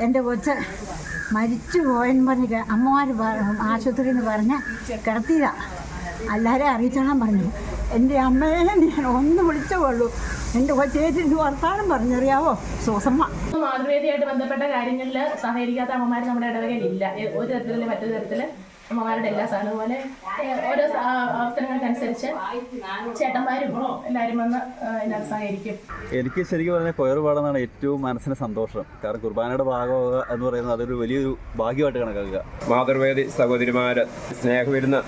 എന്റെ കൊച്ച മരിച്ചു പോയെന്ന് പറഞ്ഞ അമ്മമാർ ആശുപത്രിയിൽ നിന്ന് പറഞ്ഞ് കിടത്തിയില്ല എല്ലാവരെയും അറിയിച്ചോളാൻ പറഞ്ഞു. എന്റെ അമ്മയെ ഞാൻ ഒന്ന് വിളിച്ചേ ഉള്ളൂ. എന്റെ കൊച്ചേറ്റിന് വർത്താനം പറഞ്ഞറിയാവോ സോസമ്മ മാതൃവേദിയായിട്ട് ബന്ധപ്പെട്ട കാര്യങ്ങളിൽ സഹകരിക്കാത്ത അമ്മമാർ നമ്മുടെ ഇടവകയിൽ ഇല്ല ഒരു തരത്തിലും മറ്റൊരു തരത്തിൽ അമ്മമാരുടെ എല്ലാ സാധനം പോലെ ഓരോ അവസരങ്ങൾക്കനുസരിച്ച് ചേട്ടന്മാരും എല്ലാവരും വന്ന് ഇതിനകത്ത് സഹകരിക്കും. എനിക്ക് ശരിക്കും പറഞ്ഞാൽ കൊയർ പാടുന്നതാണ് ഏറ്റവും മനസ്സിന് സന്തോഷം. കാരണം കുർബാനയുടെ ഭാഗമാകുക എന്ന് പറയുന്നത് അതൊരു വലിയൊരു ഭാഗ്യമായിട്ട് കണക്കാക്കുക. മാതൃവേദി സഹോദരിമാർ സ്നേഹവിരുന്ന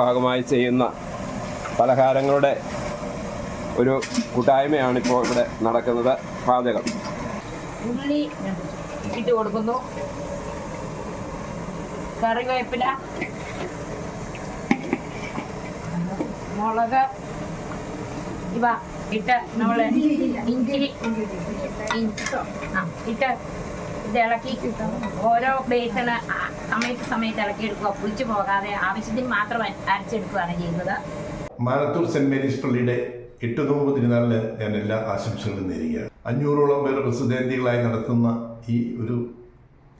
ഭാഗമായി ചെയ്യുന്ന പലഹാരങ്ങളുടെ ഒരു കൂട്ടായ്മയാണ് ഇപ്പോൾ ഇവിടെ നടക്കുന്നത്. പാചകം. ഉള്ളി ഇട്ട് കൊടുക്കുന്നു. കറിവേപ്പില മുളക് ഇവ ഇട്ട് നമ്മൾ ഇഞ്ചിരി ഇട്ട് ഇത് ഇളക്കി ഓരോ ബേസിന് സമയത്ത് സമയത്ത് ഇളക്കി എടുക്കുക. പുളിച്ചു പോകാതെ ആവശ്യത്തിന് മാത്രം അരച്ചെടുക്കുകയാണ് ചെയ്യുന്നത്. മാനത്തൂർ സെന്റ് മേരീസ് പള്ളിയുടെ എട്ട് നോമ്പ് തിരുനാളിന് ഞാൻ എല്ലാ ആശംസകളും നേരുകയാണ്. അഞ്ഞൂറോളം പേർ പ്രസിദ്ധേന്തികളായി നടത്തുന്ന ഈ ഒരു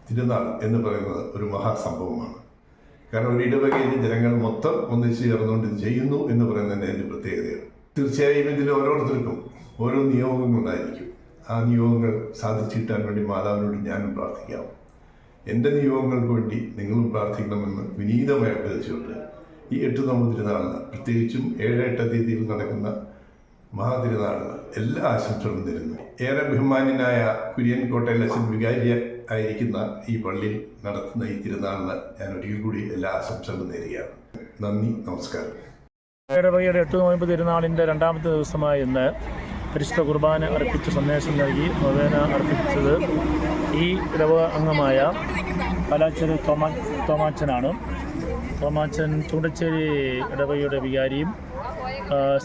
തിരുനാൾ എന്ന് പറയുന്നത് ഒരു മഹാസംഭവമാണ് കാരണം ഒരു ഇടവകയിൽ ജനങ്ങൾ മൊത്തം ഒന്നിച്ച് ചേർന്നുകൊണ്ട് ചെയ്യുന്നു എന്ന് പറയുന്നതിന്റെ അതിന്റെ പ്രത്യേകതയാണ്. തീർച്ചയായും ഇതിൽ ഓരോരുത്തർക്കും ഓരോ നിയോഗങ്ങളുണ്ടായിരിക്കും. ആ നിയോഗങ്ങൾ സാധിച്ചു കിട്ടാൻ വേണ്ടി മാതാവിനോട് ഞാനും പ്രാർത്ഥിക്കാം. എന്റെ നിയോഗങ്ങൾക്ക് വേണ്ടി നിങ്ങളും പ്രാർത്ഥിക്കണമെന്ന് വിനീതമായി അഭ്യർത്ഥിച്ചുകൊണ്ട് ഈ എട്ട് നോമ്പ് തിരുനാളിന് പ്രത്യേകിച്ചും ഏഴ് എട്ട് തീയതിയിൽ നടക്കുന്ന മഹാതിരുനാളിന് എല്ലാ ആശംസകളും തരുന്നു ഏറെ ബഹുമാന്യനായ കുര്യൻ കോട്ടയിലെ അച്ഛൻ വികാരി ആയിരിക്കുന്ന ഈ പള്ളിയിൽ നടത്തുന്ന ഈ തിരുനാളിന് ഞാൻ ഒരിക്കൽ കൂടി എല്ലാ ആശംസകളും നേരുകയാണ്. നന്ദി നമസ്കാരം. ഇടവകയുടെ എട്ട് നോയമ്പ് തിരുനാളിന്റെ രണ്ടാമത്തെ ദിവസമായ ഇന്ന് പരിശുദ്ധ കുർബാന അർപ്പിച്ച് സന്ദേശം നൽകി നൊവേന അർപ്പിച്ചത് ഈ ഇടവക അംഗമായ കലാച്ചേരി തോമാ തോമാച്ചനാണ്. തോമാച്ചൻ ചൂണ്ടച്ചേരി ഇടവകയുടെ വികാരിയും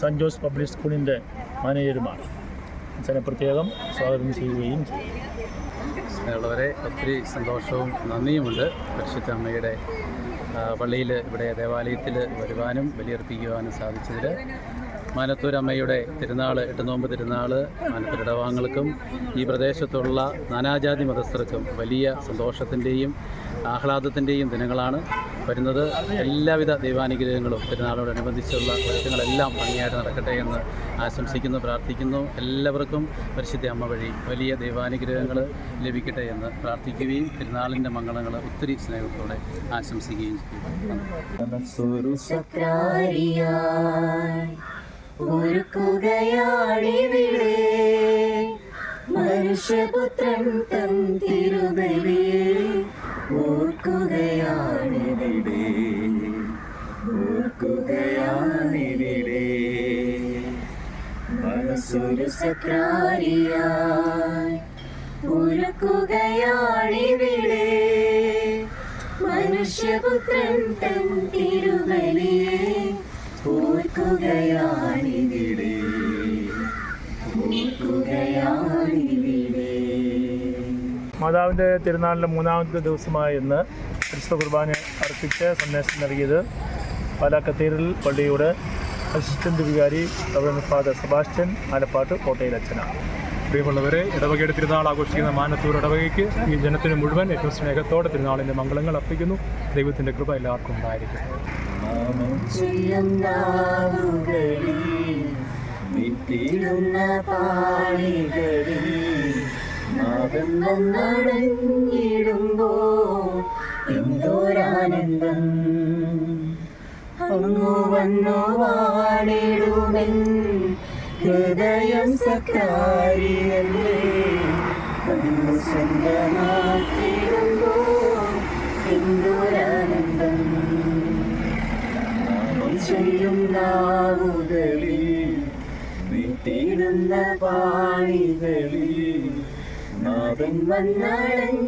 സെന്റ് സെന്റ് ജോസ് പബ്ലിക് സ്കൂളിന്റെ മാനേജരുമാണ്. അച്ഛനെ പ്രത്യേകം സ്വാഗതം ചെയ്യുകയും ചെയ്തു ഉള്ളവരെ ഒത്തിരി സന്തോഷവും നന്ദിയുമുണ്ട്. പരിശുദ്ധ അമ്മയുടെ പള്ളിയിൽ ഇവിടെ ദേവാലയത്തിൽ വരുവാനും ബലിയർപ്പിക്കുവാനും സാധിച്ചതിൽ മാനത്തൂർ അമ്മയുടെ തിരുനാൾ എട്ടുനോമ്പ് തിരുനാൾ മാനത്തൂർ ഇടവാങ്ങൾക്കും ഈ പ്രദേശത്തുള്ള നാനാജാതി മതസ്ഥർക്കും വലിയ സന്തോഷത്തിന്റെയും ആഹ്ലാദത്തിന്റെയും ദിനങ്ങളാണ് വരുന്നത്. എല്ലാവിധ ദൈവാനുഗ്രഹങ്ങളും പെരുന്നാളോടനുബന്ധിച്ചുള്ള ഒരുക്കങ്ങളെല്ലാം ഭംഗിയായിട്ട് നടക്കട്ടെ എന്ന് ആശംസിക്കുന്നു പ്രാർത്ഥിക്കുന്നു. എല്ലാവർക്കും പരിശുദ്ധ അമ്മ വഴി വലിയ ദൈവാനുഗ്രഹങ്ങൾ ലഭിക്കട്ടെ എന്ന് പ്രാർത്ഥിക്കുകയും പെരുന്നാളിന്റെ മംഗളങ്ങൾ ഒത്തിരി സ്നേഹത്തോടെ ആശംസിക്കുകയും ചെയ്യുന്നു മനുഷ്യപുത്രൻ തൻ തിരുബലിയെ. ഓർക്കുകയാണിവിടെ ഓർക്കുകയാണിവിടെ മനസ്സൊരു സക്രാരിയായി ഒരുക്കുകയാണിവിടെ മനുഷ്യപുത്രൻ തൻ തിരുവലിയെ ഓർക്കുകയാണിവിടെ. ഓർക്കുകയാണിവിടെ. മാതാവിന്റെ തിരുനാളിന്റെ മൂന്നാമത്തെ ദിവസമായ ഇന്ന് ക്രിസ്തു കുർബാന അർപ്പിച്ച് സന്ദേശം നൽകിയത് പാലാ കത്തീഡ്രൽ പള്ളിയുടെ അസിസ്റ്റന്റ് വികാരി ഫാദർ സെബാസ്റ്റ്യൻ ആലപ്പാട്ട് കോട്ടയിൽ അച്ഛനാണ്. പ്രിയമുള്ളവരെ ഇടവകയുടെ തിരുനാൾ ആഘോഷിക്കുന്ന മാനത്തൂർ ഇടവകയ്ക്ക് ഈ ജനത്തിന് മുഴുവൻ ഏറ്റവും സ്നേഹത്തോടെ തിരുനാളിന്റെ മംഗളങ്ങൾ അർപ്പിക്കുന്നു. ദൈവത്തിന്റെ കൃപ എല്ലാവർക്കും ഉണ്ടായിരിക്കും എന്തോരാനന്ദം. അങ്ങോ വന്നോ വാണിടുമെൻ ഹൃദയം സക്കാരിയല്ലേ സ്വന്തമാക്കിടുമ്പോ എന്തോരാനന്ദം. ചെയ്യും നാവുകളിൽ വിട്ടിടുന്ന പാണികളിൽ വന്നടഞ്ഞിടുമ്പോൾ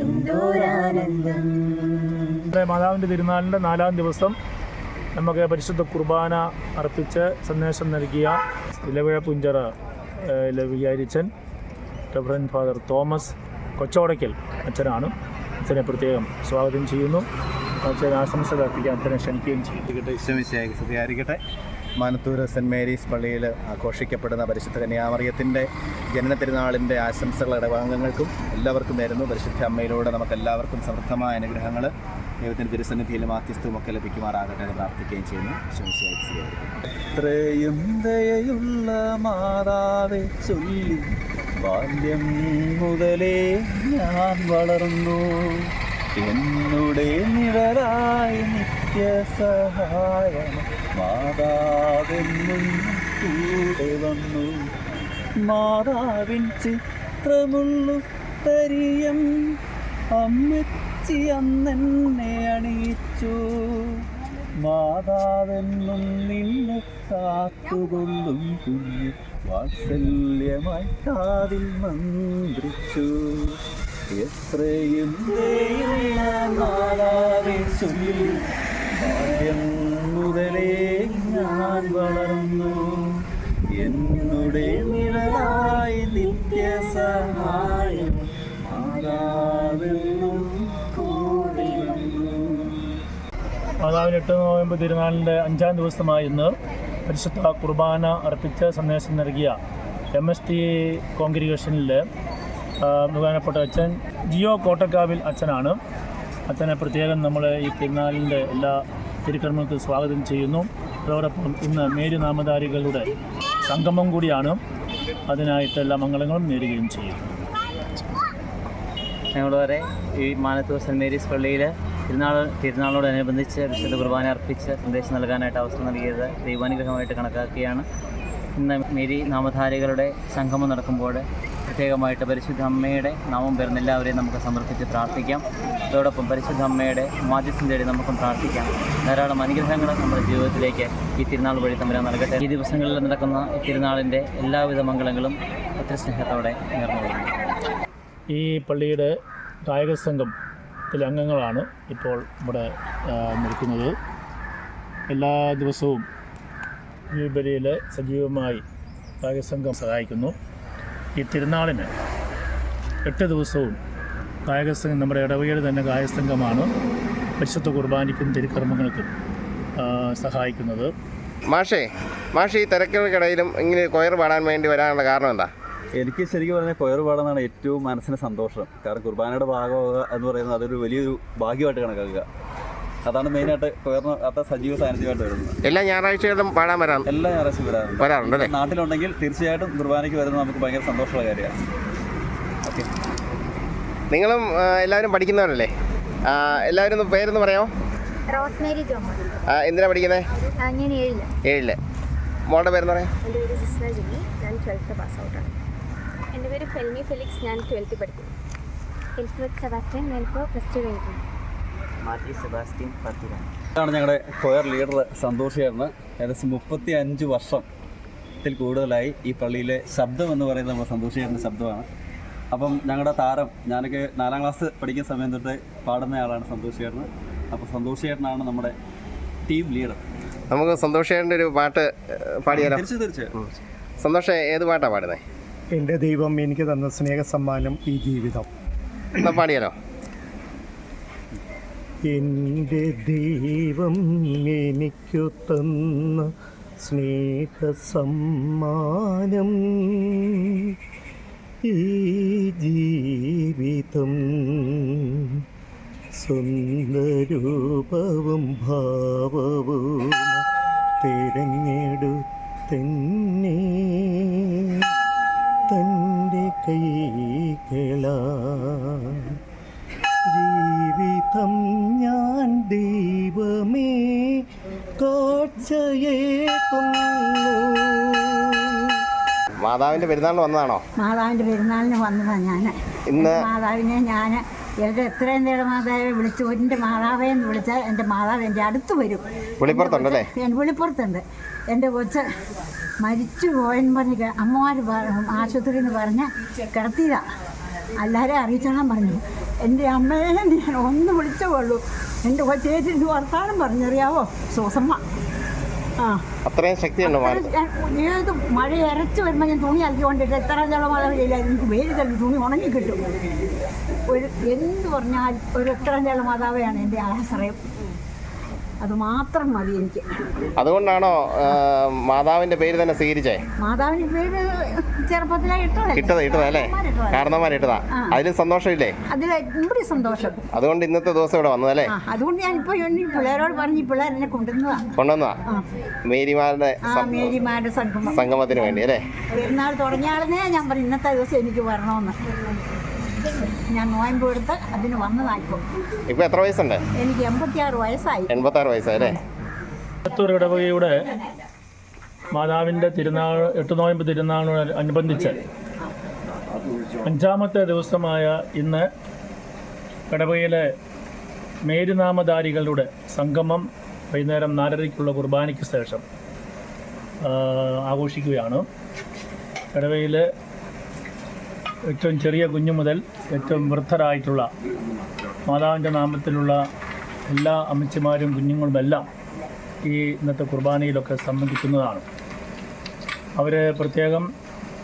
എന്തോരാനന്ദം. ഇവിടെ മാതാവിന്റെ തിരുനാളിന്റെ നാലാം ദിവസം നമുക്ക് പരിശുദ്ധ കുർബാന അർപ്പിച്ച് സന്ദേശം നൽകിയ ഇലവിഴ പുഞ്ചറ വികാരിച്ചൻ റെവറൻ ഫാദർ തോമസ് കൊച്ചോടയ്ക്കൽ അച്ഛനാണ്. അച്ഛനെ പ്രത്യേകം സ്വാഗതം ചെയ്യുന്നു. അച്ഛൻ ആശംസകൾ അർപ്പിക്കാൻ അച്ഛനെ ക്ഷണിക്കുകയും ചെയ്യും. മാനത്തൂർ സെന്റ് മേരീസ് പള്ളിയിൽ ആഘോഷിക്കപ്പെടുന്ന പരിശുദ്ധ കന്യാമറിയത്തിന്റെ ജനന തിരുനാളിന്റെ ആശംസകൾ ഇടവാംഗങ്ങൾക്കും എല്ലാവർക്കും നേരുന്നു. പരിശുദ്ധ അമ്മയിലൂടെ നമുക്ക് എല്ലാവർക്കും സമൃദ്ധമായ അനുഗ്രഹങ്ങൾ ദൈവത്തിന്റെ തിരുസന്നിധിയിലും മാധ്യസ്ഥവും ഒക്കെ ലഭിക്കുമാറാകട്ടെ എന്ന് പ്രാർത്ഥിക്കുകയും ചെയ്യുന്നു. ഇത്രയും ദയയുള്ള മാതാവെ ചൊല്ലി. ബാല്യം മുതലേ ഞാൻ വളർന്നു. എന്നുടെ നിഴലായി നിത്യസഹായം. മാതാവെന്നും കൂടെ വന്നു. മാതാവിൻ ചിത്രമുള്ളു തരിയം. അമ്മച്ചി അന്നെന്നെ അണിയിച്ചു. മാതാവെന്നും നിന്നെ കാത്തുകൊള്ളും കുഞ്ഞു വാത്സല്യമായി കാതിൽ മന്ത്രിച്ചു. എത്രയും മാതാവെ ചൊല്ലി ബാല്യം വളർന്നു. എന്നുടെ നിഴലായി നിത്യസഹായം മാതാവെന്നും കൂടെ വന്നു. മാതാവിന് എട്ട് നോയമ്പ് തിരുനാളിന്റെ അഞ്ചാം ദിവസമായ ഇന്ന് പരിശുദ്ധ കുർബാന അർപ്പിച്ച സന്ദേശം നൽകിയ എം എസ് ടി കോൺഗ്രിഗേഷനിൽ ബഹുമാനപ്പെട്ട അച്ഛൻ ജിയോ കോട്ടക്കാവിൽ അച്ഛനാണ്. അച്ഛനെ പ്രത്യേകം നമ്മൾ ഈ തിരുനാളിന്റെ എല്ലാ തിരുക്കർമ്മങ്ങൾക്ക് സ്വാഗതം ചെയ്യുന്നു. അതോടൊപ്പം ഇന്ന് മേരി നാമധാരികളുടെ സംഗമം കൂടിയാണ്. അതിനായിട്ട് എല്ലാ മംഗളങ്ങളും നേരുകയും ചെയ്യും. ഞങ്ങൾ വരെ ഈ മാനത്തൂർ സെന്റ് മേരീസ് പള്ളിയിൽ തിരുനാൾ തിരുനാളോടനുബന്ധിച്ച് വിശുദ്ധ കുർബാന അർപ്പിച്ച് സന്ദേശം നൽകാനായിട്ട് അവസരം നൽകിയത് ദൈവാനുഗ്രഹമായിട്ട് കണക്കാക്കിയാണ്. ഇന്ന് മേരി നാമധാരികളുടെ സംഗമം നടക്കുമ്പോൾ പ്രത്യേകമായിട്ട് പരിശുദ്ധ അമ്മയുടെ നാമം വരുന്ന എല്ലാവരെയും നമുക്ക് സമർപ്പിച്ച് പ്രാർത്ഥിക്കാം. അതോടൊപ്പം പരിശുദ്ധ അമ്മയുടെ മാധ്യസ്ഥം തേടി നമുക്കും പ്രാർത്ഥിക്കാം. ധാരാളം അനുഗ്രഹങ്ങൾ നമ്മുടെ ജീവിതത്തിലേക്ക് ഈ തിരുനാൾ വഴി തമ്മിൽ നൽകട്ടെ. ഈ ദിവസങ്ങളിൽ നടക്കുന്ന ഈ തിരുനാളിന്റെ എല്ലാവിധ മംഗളങ്ങളും ഒത്തിരി സ്നേഹത്തോടെ നേർന്നു ഈ പള്ളിയുടെ ഗായക സംഘത്തിലെ അംഗങ്ങളാണ് ഇപ്പോൾ ഇവിടെ നിൽക്കുന്നത്. എല്ലാ ദിവസവും ഈ ബലിയിൽ സജീവമായി ഗായക സംഘം സഹായിക്കുന്നു. ഈ തിരുനാളിന് എട്ട് ദിവസവും കായകസംഘം നമ്മുടെ ഇടവകയുടെ തന്നെ കായസംഘമാണ് പരിശുദ്ധ കുർബാനയ്ക്കും തിരുക്കർമ്മങ്ങൾക്കും സഹായിക്കുന്നത്. മാഷേ മാഷേ ഈ തിരക്കുകൾക്കിടയിലും ഇങ്ങനെ കൊയർ പാടാൻ വേണ്ടി വരാനുള്ള കാരണം എന്താ? എനിക്ക് ശരിക്കും പറഞ്ഞാൽ കൊയർ പാടുന്നതാണ് ഏറ്റവും മനസ്സിന് സന്തോഷം. കാരണം കുർബാനയുടെ ഭാഗമാകുക എന്ന് പറയുന്നത് അതൊരു വലിയൊരു ഭാഗ്യമായിട്ട് കണക്കാക്കുക. അതാണ് മെയിനായിട്ട് കൊയറിന് അത്ര സജീവ സാന്നിധ്യമായിട്ട് വരുന്നത്. എല്ലാ ഞായറാഴ്ചകളിലും പാടാൻ വരാം എല്ലാ ഞായറാഴ്ചയും വരാറുണ്ട്. വരാറുണ്ട് അല്ലേ? നാട്ടിലുണ്ടെങ്കിൽ തീർച്ചയായിട്ടും കുർബാനയ്ക്ക് വരുന്നത് നമുക്ക് ഭയങ്കര സന്തോഷമുള്ള കാര്യമാണ്. ഓക്കെ നിങ്ങളും ആ, എല്ലാവരും പഠിക്കുന്നവരല്ലേ? ആ, എല്ലാവരും ഒന്ന് പേരൊന്ന് പറയാമോ റോസ്മേരി ജോമോൻ എന്തിനാ പഠിക്കുന്നത് ഞാൻ ഏഴിൽ. ഏഴിൽ. മോളുടെ പേരെന്ന് പറയാം എന്റെ പേര് സിസ്ന ജിനി ഞാൻ ട്വൽത്ത് പാസ് ഔട്ടാണ് എന്റെ പേര് ഫെൽമി ഫെലിക്സ്. ഞാൻ ട്വൽത്തിൽ പഠിക്കുന്നു. Elizabeth Sebastian. ഞാനിപ്പോൾ പ്ലസ് ടു കഴിഞ്ഞിട്ടുണ്ട് മാത്യു സെബാസ്റ്റ്യൻ പത്തിരാണ് ഇതാണ് ഞങ്ങളുടെ കൊയർ ലീഡർ സന്തോഷ് ചേർന്ന് ഏകദേശം മുപ്പത്തി അഞ്ച് വർഷത്തിൽ കൂടുതലായി ഈ പള്ളിയിലെ ശബ്ദം എന്ന് പറയുന്നത് നമ്മുടെ സന്തോഷ് ചേട്ടന്റെ ശബ്ദമാണ്. അപ്പം ഞങ്ങളുടെ താരം ഞാനൊക്കെ നാലാം ക്ലാസ് പഠിക്കുന്ന സമയം തൊട്ട് പാടുന്നയാളാണ് സന്തോഷ് ചേട്ടന്. അപ്പോൾ സന്തോഷ് ചേട്ടനാണ് നമ്മുടെ ടീം ലീഡർ നമുക്ക് സന്തോഷേന്റെ ഒരു പാട്ട് പാടിയാലോ? തിരിച്ചു സന്തോഷ സന്തോഷം ഏത് പാട്ടാണ് പാടുന്നത് എന്റെ ദൈവം എനിക്ക് തന്ന സ്നേഹ സമ്മാനം ഈ ജീവിതം. എന്നാ പാടിയാലോ? എന്റെ ദൈവം എനിക്കു തന്ന സ്നേഹസമ്മാനം. ഈ ജീവിതം സുന്ദരൂപവും ഭാവവും തിരഞ്ഞെടുത്തെന്നെ മാതാവിന്റെ പെരുന്നാളിന് വന്നതാണോ? മാതാവിന്റെ പെരുന്നാളിന് വന്നതാണ് ഞാൻ ഇന്ന് മാതാവിനെ ഞാൻ എന്റെ എത്രയും നേരം മാതാവിനെ വിളിച്ചു. എന്റെ മാതാവേ എന്ന് വിളിച്ചാൽ എന്റെ മാതാവ് എന്റെ അടുത്ത് വരും. വെളിപ്പുറത്തുണ്ടല്ലേ എന്റെ വെളിപ്പുറത്തുണ്ട്. എന്റെ കൊച്ച് മരിച്ചു പോയെന്ന് പറഞ്ഞ് അമ്മമാർ ആശുപത്രിയിൽ നിന്ന് പറഞ്ഞ് കിടത്തിയതാ. എല്ലാവരെയും അറിയിച്ചോളാൻ പറഞ്ഞു. എന്റെ അമ്മയെ ഞാൻ ഒന്ന് വിളിച്ചേ ഉള്ളൂ. എന്റെ കൊച്ചേച്ചി ഇത് വർത്താനം പറഞ്ഞറിയാവോ? സൂസമ്മ. അത്രയും ശക്തിയുണ്ടോ ഏത് മഴ ഇരച്ച് വരുമ്പോൾ ഞാൻ തുണി അലക്കിക്കൊണ്ടിട്ട് എത്ര ജലം പെയ്യില്ല എനിക്ക് വെയിൽ തള്ളി തുണി ഉണങ്ങി കിട്ടും. ഒരു എന്ത് പറഞ്ഞാൽ ഒരു എത്ര ജല മാതാവയാണ് എന്റെ ആശ്രയം. അത് മാത്രം മതി എനിക്ക്. അതുകൊണ്ടാണോ മാതാവിന്റെ പേര് തന്നെ സ്വീകരിച്ചേ? മാതാവിന്റെ പേര് ചെറുപ്പത്തിലേ ഇട്ടത് ഇട്ടതാ അല്ലേ? കാരണന്മാർ ഇട്ടതാ. ആ. സന്തോഷമില്ലേ? അതിൽ ഇവിടെ സന്തോഷം. അതുകൊണ്ട് ഇന്നത്തെ ദിവസം ഇവിടെ വന്നതല്ലേ? അല്ലേ അതുകൊണ്ട് ഞാൻ ഇപ്പൊ പിള്ളേരോട് പറഞ്ഞു പിള്ളേർ എന്നെ കൊണ്ടുവന്നതാ. ആ. മേരിമാരുടെ മേരിമാരുടെ സംഗമത്തിന് വേണ്ടി അല്ലേ? പെരുന്നാൾ തുടങ്ങിയാളെന്നേ ഞാൻ പറഞ്ഞു ഇന്നത്തെ ദിവസം എനിക്ക് വരണമെന്ന്. ഞാൻ നോയമ്പ് എടുത്ത് അതിന് വന്നതായിപ്പോൾ ഇപ്പൊ എത്ര വയസ്സുണ്ട്? എനിക്ക് എൺപത്തിയാറ് വയസ്സായി. എൺപത്തി ആറ് വയസ്സായി അല്ലേ? മാനത്തൂർ ഇടവകയുടെ മാതാവിന്റെ തിരുനാൾ എട്ട് നോയമ്പ് തിരുനാളിനോട് അനുബന്ധിച്ച് അഞ്ചാമത്തെ ദിവസമായ ഇന്ന് ഇടവകയിലെ മേരുനാമധാരികളുടെ സംഗമം വൈകുന്നേരം നാലരയ്ക്കുള്ള കുർബാനയ്ക്ക് ശേഷം ആഘോഷിക്കുകയാണ്. ഇടവയിൽ ഏറ്റവും ചെറിയ കുഞ്ഞു മുതൽ ഏറ്റവും വൃദ്ധരായിട്ടുള്ള മാതാവിന്റെ നാമത്തിലുള്ള എല്ലാ അമ്മച്ചിമാരും കുഞ്ഞുങ്ങളുമെല്ലാം ഈ ഇന്നത്തെ കുർബാനയിലൊക്കെ സംബന്ധിക്കുന്നതാണ്. അവർ പ്രത്യേകം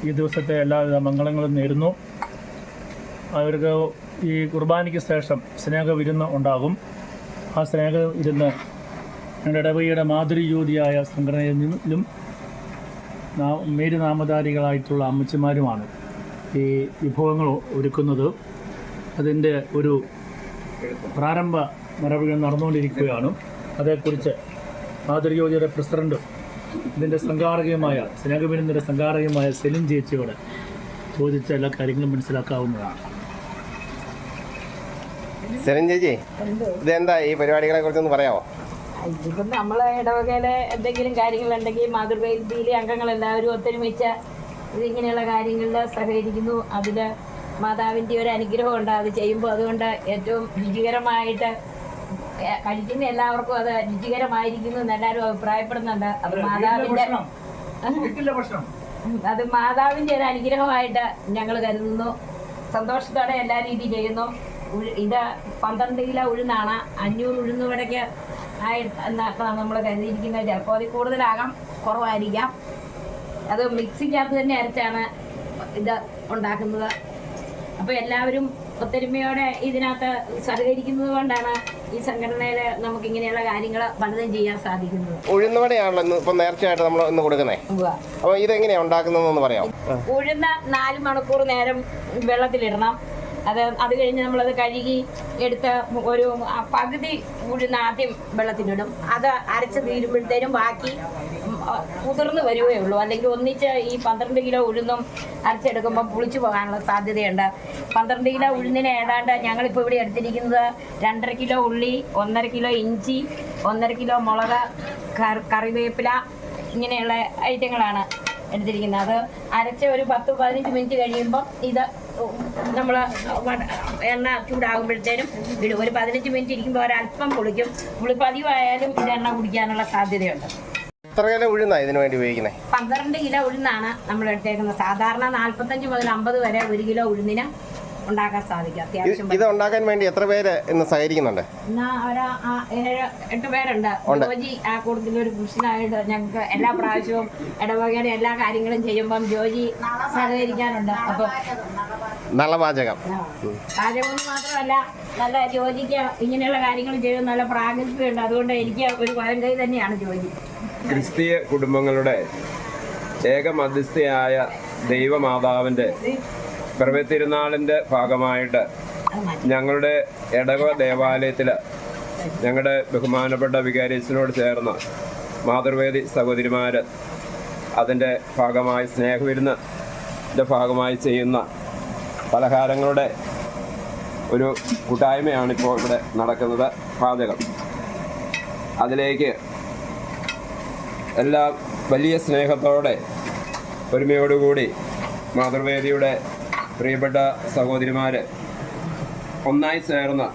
ഈ ദിവസത്തെ എല്ലാവിധ മംഗളങ്ങളും നേരുന്നു. അവർക്ക് ഈ കുർബാനയ്ക്ക് ശേഷം സ്നേഹ വിരുന്ന് ഉണ്ടാകും. ആ സ്നേഹ വിരുന്ന് ഞങ്ങളുടെ ഇടവകയുടെ മാതൃ ജ്യോതിയായ സംഘടനയിലും മേരുനാമധാരികളായിട്ടുള്ള അമ്മച്ചിമാരുമാണ്. ഈ വിഭവങ്ങൾ ഒരുക്കുന്നത് അതിന്റെ ഒരു പ്രാരംഭ നടപടികൾ നടന്നുകൊണ്ടിരിക്കുകയാണ്. അതേക്കുറിച്ച് മാതൃയോജിയുടെ പ്രസിഡന്റും ഇതിന്റെ സംഘാടകയുമായ സ്നേഹവിരുന്നിന്റെ സംഘാടകയുമായ സെലിൻ ചേച്ചിയോട് ചോദിച്ച എല്ലാ കാര്യങ്ങളും മനസ്സിലാക്കാവുന്നതാണ്. സെലിൻ ചേച്ചി ഇതെന്താ ഈ പരിപാടികളെ കുറിച്ചൊന്ന് പറയാമോ ഇതിപ്പം നമ്മളെ ഇടവകയിലെ എന്തെങ്കിലും കാര്യങ്ങളുണ്ടെങ്കിൽ മാതൃവേദിയിലെ അംഗങ്ങളെല്ലാവരും ഒത്തൊരുമിച്ച് ഇതിങ്ങനെയുള്ള കാര്യങ്ങളിൽ സഹകരിക്കുന്നു. അതിൽ മാതാവിന്റെ ഒരു അനുഗ്രഹം ഉണ്ട്. അത് ചെയ്യുമ്പോൾ അതുകൊണ്ട് ഏറ്റവും രുചികരമായിട്ട് കഴിക്കുന്ന എല്ലാവർക്കും അത് രുചികരമായിരിക്കുന്നു എന്ന് എല്ലാവരും അഭിപ്രായപ്പെടുന്നുണ്ട്. അത് മാതാവിന്റെ അത് മാതാവിന്റെ ഒരു അനുഗ്രഹമായിട്ട് ഞങ്ങൾ കരുതുന്നു. സന്തോഷത്തോടെ എല്ലാ രീതിയും ചെയ്യുന്നു. ഇത് പന്ത്രണ്ട് കിലോ ഉഴുന്നാണ്. അഞ്ഞൂറ് ഉഴുന്ന് വടയ്ക്ക് ആയി എന്നാണ് നമ്മൾ കരുതിയിരിക്കുന്നത്. ചിലപ്പോൾ അതിൽ കൂടുതലാകാം കുറവായിരിക്കാം. അത് മിക്സിക്കകത്ത് തന്നെ അരച്ചാണ് ഇത് ഉണ്ടാക്കുന്നത്. അപ്പോൾ എല്ലാവരും ഒത്തൊരുമയോടെ ഇതിനകത്ത് സഹകരിക്കുന്നത് കൊണ്ടാണ് ഈ സംഘടനയിൽ നമുക്ക് ഇങ്ങനെയുള്ള കാര്യങ്ങൾ പലതും ചെയ്യാൻ സാധിക്കുന്നത്. ഉഴുന്നുവടയാണല്ലോ ഇന്ന് ഇപ്പൊ നേർച്ചയായിട്ട് നമ്മൾ ഇന്ന് കൊടുക്കുന്നേ. അപ്പോൾ അപ്പൊ ഇതെങ്ങനെയാ ഉണ്ടാക്കുന്നതെന്ന് പറയാം ഉഴുന്ന നാല് മണിക്കൂർ നേരം വെള്ളത്തിലിടണം. അത് അത് കഴിഞ്ഞ് നമ്മളത് കഴുകി എടുത്ത് ഒരു പകുതി ഉഴുന്ന് ആദ്യം വെള്ളത്തിലിടും. അത് അരച്ച് തീരുമ്പോഴത്തേനും ബാക്കി കുതിർന്ന് വരുവേ ഉള്ളൂ. അല്ലെങ്കിൽ ഒന്നിച്ച് ഈ പന്ത്രണ്ട് കിലോ ഉഴുന്നും അരച്ചെടുക്കുമ്പോൾ പുളിച്ചു പോകാനുള്ള സാധ്യതയുണ്ട്. പന്ത്രണ്ട് കിലോ ഉഴുന്നിനെ ഏതാണ്ട് ഞങ്ങളിപ്പോൾ ഇവിടെ എടുത്തിരിക്കുന്നത് രണ്ടര കിലോ ഉള്ളി ഒന്നര കിലോ ഇഞ്ചി ഒന്നര കിലോ മുളക് കറിവേപ്പില ഇങ്ങനെയുള്ള ഐറ്റങ്ങളാണ് എടുത്തിരിക്കുന്നത്. അത് അരച്ച ഒരു പത്ത് പതിനഞ്ച് മിനിറ്റ് കഴിയുമ്പോൾ ഇത് നമ്മൾ എണ്ണ ചൂടാകുമ്പോഴത്തേനും ഇടും. ഒരു പതിനഞ്ച് മിനിറ്റ് ഇരിക്കുമ്പോൾ ഒരല്പം പുളിക്കും. പുളിപ്പതിവായാലും ഇത് എണ്ണ കുടിക്കാനുള്ള സാധ്യതയുണ്ട്. എത്ര കിലോ ഉഴുന്നാ ഇതിനു വേണ്ടി ഉപയോഗിക്കുന്നത് പന്ത്രണ്ട് കിലോ ഉഴുന്നാണ് നമ്മൾ എടുത്തേക്കുന്നത്. സാധാരണ നാല്പത്തഞ്ച് മുതൽ അമ്പത് വരെ ഒരു കിലോ ഉഴുന്നിന് ഉണ്ടാക്കാൻ സാധിക്കും അത്യാവശ്യം ഇത് ഉണ്ടാക്കാൻ വേണ്ടി എത്ര പേര് ഇന്ന് സഹകരിക്കുന്നുണ്ട്? എന്നാ ഒരു ആ ഏഴ് എട്ട് പേരുണ്ട്. ഉണ്ട്. ജോജി ആ കൂട്ടത്തിൽ ഒരു പുരുഷനായിട്ട് ഞങ്ങൾക്ക് എല്ലാ പ്രാവശ്യവും ഇടവകയുടെ എല്ലാ കാര്യങ്ങളും ചെയ്യുമ്പം ജോജി സഹകരിക്കാനുണ്ട്. അപ്പം നല്ല പാചകം. പാചകം മാത്രമല്ല നല്ല ജോജിക്ക് ഇങ്ങനെയുള്ള കാര്യങ്ങൾ ചെയ്യും നല്ല പ്രാഗൽഭ്യമുണ്ട്. അതുകൊണ്ട് എനിക്ക് ഒരു വരം കൈ തന്നെയാണ് ജോജി. ക്രിസ്തീയ കുടുംബങ്ങളുടെ ഏക മധ്യസ്ഥയായ ദൈവമാതാവിന്റെ പിറവിത്തിരുന്നാളിന്റെ ഭാഗമായിട്ട് ഞങ്ങളുടെ എടവ ദേവാലയത്തിൽ ഞങ്ങളുടെ ബഹുമാനപ്പെട്ട വികാരിസിനോട് ചേർന്ന് മാതൃവേദി സഹോദരിമാർ അതിന്റെ ഭാഗമായി സ്നേഹവിരുന്നിന്റെ ഭാഗമായി ചെയ്യുന്ന പലഹാരങ്ങളുടെ ഒരു കൂട്ടായ്മയാണിപ്പോൾ ഇവിടെ നടക്കുന്നത് പാചകം. അതിലേക്ക് എല്ലാ വലിയ സ്നേഹത്തോടെ ഒരുമയോടുകൂടി മാതൃവേദിയുടെ പ്രിയപ്പെട്ട സഹോദരിമാർ ഒന്നായി ചേർന്ന്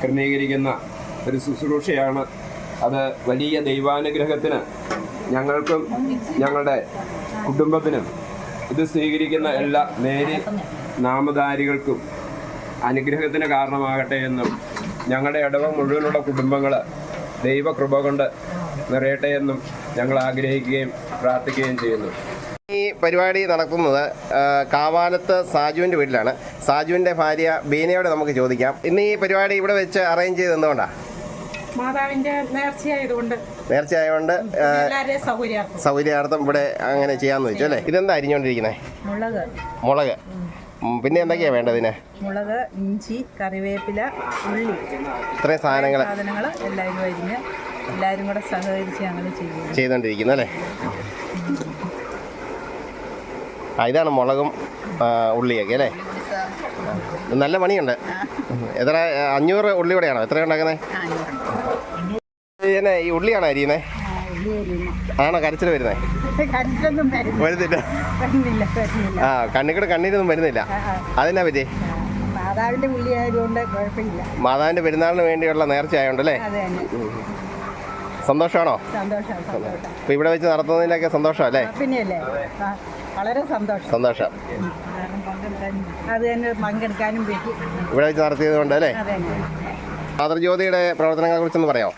ക്രമീകരിക്കുന്ന ഒരു ശുശ്രൂഷയാണ് അത് വലിയ ദൈവാനുഗ്രഹത്തിന് ഞങ്ങൾക്കും ഞങ്ങളുടെ കുടുംബത്തിനും ഇത് സ്വീകരിക്കുന്ന എല്ലാ നേരി നാമധാരികൾക്കും അനുഗ്രഹത്തിന് കാരണമാകട്ടെ എന്നും ഞങ്ങളുടെ ഇടവ മുഴുവനുള്ള കുടുംബങ്ങൾ ദൈവകൃപ കൊണ്ട് നിറയട്ടെ എന്നും ഞങ്ങൾ ആഗ്രഹിക്കുകയും പ്രാർത്ഥിക്കുകയും ചെയ്യുന്നു. ഈ പരിപാടി നടക്കുന്നത് കാവാലത്ത് സാജുവിന്റെ വീട്ടിലാണ്. സാജുവിന്റെ ഭാര്യ ബീനയോട് നമുക്ക് ചോദിക്കാം. ഇന്ന് ഈ പരിപാടി ഇവിടെ വെച്ച് അറേഞ്ച് ചെയ്ത് എന്തുകൊണ്ടാണ് മാതാവിന്റെ നേർച്ചയായതുകൊണ്ട് സൗകര്യാർത്ഥം. ഇവിടെ അങ്ങനെ ചെയ്യാന്ന് വെച്ചു അല്ലേ? ഇതെന്താ അരിഞ്ഞോണ്ടിരിക്കുന്നത് മുളക്. മുളക്. പിന്നെ എന്തൊക്കെയാ വേണ്ടതിന് മുളക് ഇഞ്ചി കറിവേപ്പില ഉള്ളി. ഇത്രയും സാധനങ്ങൾ സാധനങ്ങൾ എല്ലാവരും അരിഞ്ഞ് എല്ലാവരും കൂടെ സഹകരിച്ച് അങ്ങനെ ചെയ്യും ചെയ്തുകൊണ്ടിരിക്കുന്നു അല്ലേ? ആ ഇതാണ് മുളകും ഉള്ളിയൊക്കെ അല്ലേ? നല്ല പണിയുണ്ട്. എത്ര അഞ്ഞൂറ് ഉള്ളിയോടെയാണോ എത്ര ഉണ്ടാക്കുന്നത് ഈ ഉള്ളിയാണോ അരിയുന്നേ? ആണോ കരച്ചിൽ വരുന്നത് കരുത്തൊന്നും വരുന്നില്ല. ആ കണ്ണിക്കൂടെ കണ്ണീരൊന്നും വരുന്നില്ല. അതെന്നാ പറ്റി? മാതാവിന്റെ മാതാവിന്റെ പെരുന്നാളിന് വേണ്ടിയുള്ള നേർച്ച ആയതുകൊണ്ടല്ലേ സന്തോഷമാണോ സന്തോഷം സന്തോഷം. ഇവിടെ വെച്ച് നടത്തുന്നതിലൊക്കെ സന്തോഷമല്ലേ? പിന്നെയല്ലേ. ആ, വളരെ സന്തോഷം. സന്തോഷം. അത് തന്നെ പങ്കെടുക്കാനും ഇവിടെ വെച്ച് നടത്തിയത് കൊണ്ട് അല്ലേ? മാതൃജ്യോതിയുടെ പ്രവർത്തനങ്ങളെ കുറിച്ചൊന്ന് പറയാമോ?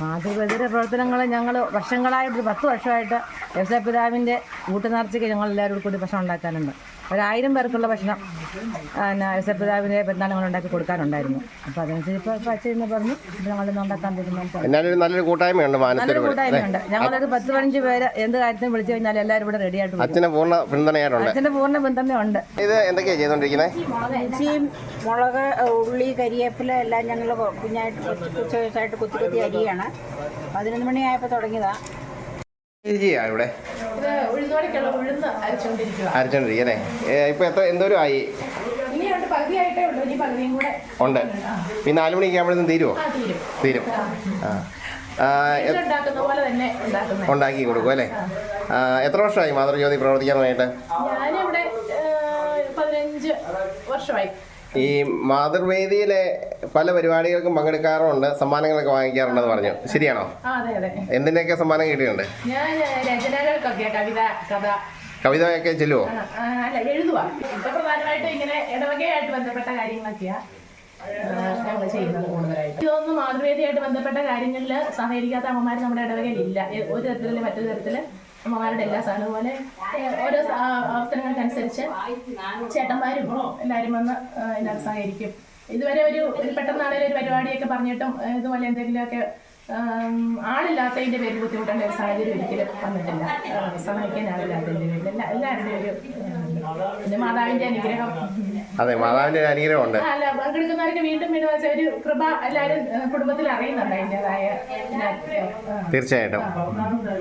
മാതൃബന്ധിര പ്രവർത്തനങ്ങൾ ഞങ്ങൾ വർഷങ്ങളായിട്ട് ഒരു പത്ത് വർഷമായിട്ട് യവസപിതാവിന്റെ കൂട്ടുനേർച്ചയ്ക്ക് ഞങ്ങൾ എല്ലാവരും കൂടി ഭക്ഷണം ഉണ്ടാക്കാനുണ്ട് ഒരായിരം പേർക്കുള്ള ഭക്ഷണം യവസപിതാവിന്റെ പെരുന്നാൾ ഞങ്ങൾ ഉണ്ടാക്കി കൊടുക്കാനുണ്ടായിരുന്നു അപ്പോൾ അതനുസരിച്ച് ഇപ്പോൾ അച്ഛൻ പറഞ്ഞു ഞങ്ങൾ ഞങ്ങളിന്ന് ഉണ്ടാക്കാൻ തീരുമാനിച്ചു എന്നാലും നല്ലൊരു കൂട്ടായ്മയുണ്ട് നല്ലൊരു കൂട്ടായ്മയുണ്ട്. ഞങ്ങളൊരു പത്ത് പതിനഞ്ച് പേര് എന്ത് കാര്യത്തിനും വിളിച്ചു കഴിഞ്ഞാൽ എല്ലാവരും ഇവിടെ റെഡി ആയിട്ട് അച്ഛന് പൂർണ പിന്തുണയായിട്ടുണ്ട് അച്ഛന്റെ പൂർണ പിന്തുണയുണ്ട്. ഇത് എന്തൊക്കെയാണ് ചെയ്തുകൊണ്ടിരിക്കുന്നത് ഇഞ്ചിയും മുളക് ഉള്ളി കരിയേപ്പില എല്ലാം ഞങ്ങൾ കുഞ്ഞായിട്ട് കൊച്ചായിട്ട് കുത്തി കുത്തി അരിയാണ്. പതിനൊന്ന് മണിയായപ്പോൾ തുടങ്ങിയതാ. ഇത് ചെയ്യാ ഇവിടെ? അരച്ചോണ്ടിരിക്കുക അല്ലേ? ഇപ്പൊ എത്ര എന്തോരം ആയി ഉണ്ട്. ഈ നാല് മണിക്ക് ആകുമ്പോഴത്തേക്കും തീരുമോ തീരും. ഉണ്ടാക്കി കൊടുക്കും അല്ലേ? എത്ര വർഷമായി മാതൃജ്യോതി പ്രവർത്തിക്കാനായിട്ട്? ഞാനിവിടെ പതിനഞ്ച് വർഷമായി. ഈ മാതൃവേദിയിലെ പല പരിപാടികൾക്കും പങ്കെടുക്കാറുണ്ട് സമ്മാനങ്ങളൊക്കെ വാങ്ങിക്കാറുണ്ടെന്ന് പറഞ്ഞു. ശരിയാണോ? എന്തിനൊക്കെ സമ്മാനം കിട്ടിയിട്ടുണ്ട്? കവിതയൊക്കെ ചെല്ലുവോ? ഇതൊന്നും മാതൃവേദിയായിട്ട് ബന്ധപ്പെട്ട കാര്യങ്ങളിൽ സഹകരിക്കാത്ത അമ്മമാർ നമ്മുടെ ഇടവകയിൽ ഇല്ല. ഒരു തരത്തിലും മറ്റൊരു തരത്തിൽ അമ്മമാരുടെ എല്ലാ സാധനം പോലെ ഓരോ അവസരങ്ങൾക്കനുസരിച്ച് ചേട്ടന്മാരും എല്ലാവരും വന്ന് ഇതിനകത്ത് സഹകരിക്കും ഇതുവരെ ഒരു പെട്ടെന്നാണെങ്കിലും ഒരു പരിപാടിയൊക്കെ പറഞ്ഞിട്ടും ഇതുപോലെ എന്തെങ്കിലുമൊക്കെ ആളില്ലാത്തതിന്റെ പേരിൽ ബുദ്ധിമുട്ടേണ്ട ഒരു സാഹചര്യം ഒരിക്കലും വന്നിട്ടില്ല. സഹായിക്കാൻ ആളില്ലാത്തതിന്റെ പേരിൽ. എല്ലാ എല്ലാവരുടെയും ഒരു പിന്നെ മാതാവിന്റെ അനുഗ്രഹം. അതെ മാതാവിന്റെ ഒരു അനുഗ്രഹം ഉണ്ട് അല്ല പങ്കെടുക്കുന്നവർക്ക് വീണ്ടും വീണ്ടും ഒരു കൃപ എല്ലാവരും ഏ, കുടുംബത്തിൽ അറിയുന്നുണ്ട് അതിന്റെതായ തീർച്ചയായിട്ടും.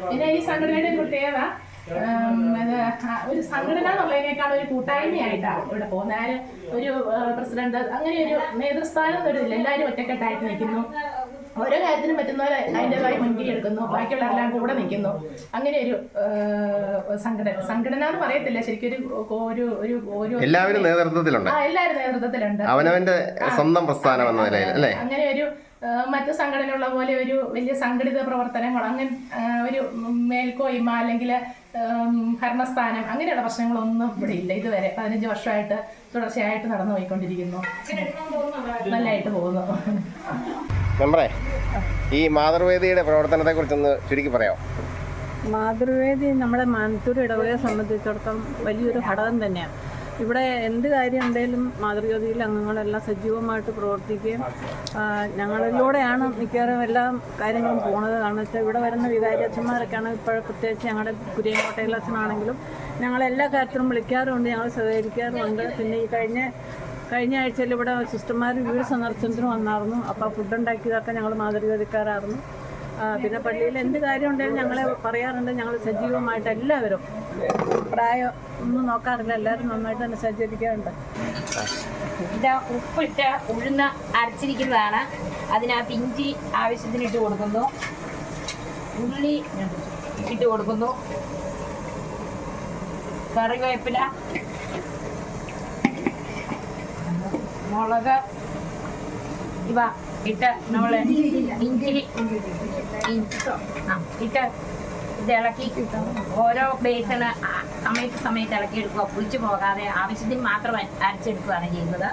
പിന്നെ ഈ സംഘടനയുടെ ഒരു പ്രത്യേകത ഉം, ഒരു സംഘടന എന്നുള്ളതിനേക്കാൾ ഒരു കൂട്ടായ്മയായിട്ടാണ് ഇവിടെ പോകുന്നത്. ഒരു പ്രസിഡന്റ് അങ്ങനെ ഒരു നേതൃസ്ഥാനം എല്ലാവരും ഒറ്റക്കെട്ടായിട്ട് നിൽക്കുന്നു. ഓരോ കാര്യത്തിനും പറ്റുന്നവരെ അതിന്റെതായി മുൻകൈ എടുക്കുന്നു. ബാക്കിയുള്ളവരെല്ലാം കൂടെ നിൽക്കുന്നു. അങ്ങനെ ഒരു സംഘടന സംഘടന എന്ന് പറയത്തില്ല. ശരിക്കും ഒരു ഒരു ഒരു ഒരു എല്ലാവരും നേതൃത്വത്തിലുണ്ട്. ആ എല്ലാവരും നേതൃത്വത്തിലുണ്ട്. അവനവന്റെ സ്വന്തം പ്രസ്ഥാനം എന്ന നിലയിൽ അല്ലേ? അങ്ങനെ ഒരു മറ്റു സംഘടന സംഘടനയുള്ള പോലെ ഒരു വലിയ സംഘടിത പ്രവർത്തനങ്ങൾ അങ്ങനെ ഒരു മേൽക്കോയ്മ അല്ലെങ്കിൽ ഭരണസ്ഥാനം അങ്ങനെയുള്ള പ്രശ്നങ്ങളൊന്നും ഇവിടെ ഇല്ല. ഇതുവരെ പതിനഞ്ച് വർഷമായിട്ട് തുടർച്ചയായിട്ട് നടന്നു പോയിക്കൊണ്ടിരിക്കുന്നു നല്ലതായിട്ട് പോകുന്നു. മെമ്പറേ ഈ മാതൃവേദിയുടെ പ്രവർത്തനത്തെ കുറിച്ചൊന്ന് ചുരുക്കി പറയാമോ? മാതൃവേദി നമ്മുടെ മാനത്തൂർ ഇടവകയെ സംബന്ധിച്ചിടത്തോളം വലിയൊരു ഘടകം തന്നെയാണ്. ഇവിടെ എന്ത് കാര്യം ഉണ്ടെങ്കിലും മാതൃവേദിയിൽ അംഗങ്ങളെല്ലാം സജീവമായിട്ട് പ്രവർത്തിക്കുകയും ഞങ്ങളിലൂടെയാണ് മിക്കവാറും എല്ലാ കാര്യങ്ങളും പോണത്. കാരണം വെച്ചാൽ ഇവിടെ വരുന്ന വികാരിയച്ഛന്മാരൊക്കെയാണ് ഇപ്പോൾ പ്രത്യേകിച്ച് ഞങ്ങളുടെ കുര്യൻകോട്ടയിലച്ഛനാണെങ്കിലും ഞങ്ങൾ എല്ലാ കാര്യത്തിലും വിളിക്കാറുമുണ്ട് ഞങ്ങൾ സഹകരിക്കാറുമുണ്ട്. പിന്നെ ഈ കഴിഞ്ഞ കഴിഞ്ഞ ആഴ്ചയിൽ ഇവിടെ സിസ്റ്റർമാരും വീട് സന്ദർശനത്തിന് വന്നായിരുന്നു അപ്പോൾ ഫുഡ് ഉണ്ടാക്കിയതൊക്കെ ഞങ്ങൾ മാതൃകതിക്കാരായിരുന്നു ആ, പിന്നെ പള്ളിയിൽ എന്ത് കാര്യം ഉണ്ടെങ്കിലും ഞങ്ങളെ പറയാറുണ്ട്. ഞങ്ങൾ സജീവമായിട്ട് എല്ലാവരും പ്രായം ഒന്നും നോക്കാറില്ല. എല്ലാവരും നന്നായിട്ട് തന്നെ സഞ്ചരിക്കാറുണ്ട്. ഇതാ ഉപ്പിട്ട് ഉഴുന്ന അരച്ചിരിക്കുന്നതാണ്. അതിനകത്ത് ഇഞ്ചി ആവശ്യത്തിന് ഇട്ട് കൊടുക്കുന്നു. ഉള്ളി ഇട്ട് കൊടുക്കുന്നു. കറിവേപ്പില മുളക് ഇവ ഇട്ട് നമ്മൾ ഇഞ്ചി ഇഞ്ചി ആ ഇട്ട് ഇത് ഇളക്കി ഓരോ ബേസിന് സമയത്ത് സമയത്ത് ഇളക്കി എടുക്കുക. പുളിച്ചു പോകാതെ ആവശ്യത്തിന് മാത്രം അരച്ചെടുക്കുകയാണ് ചെയ്യുന്നത്.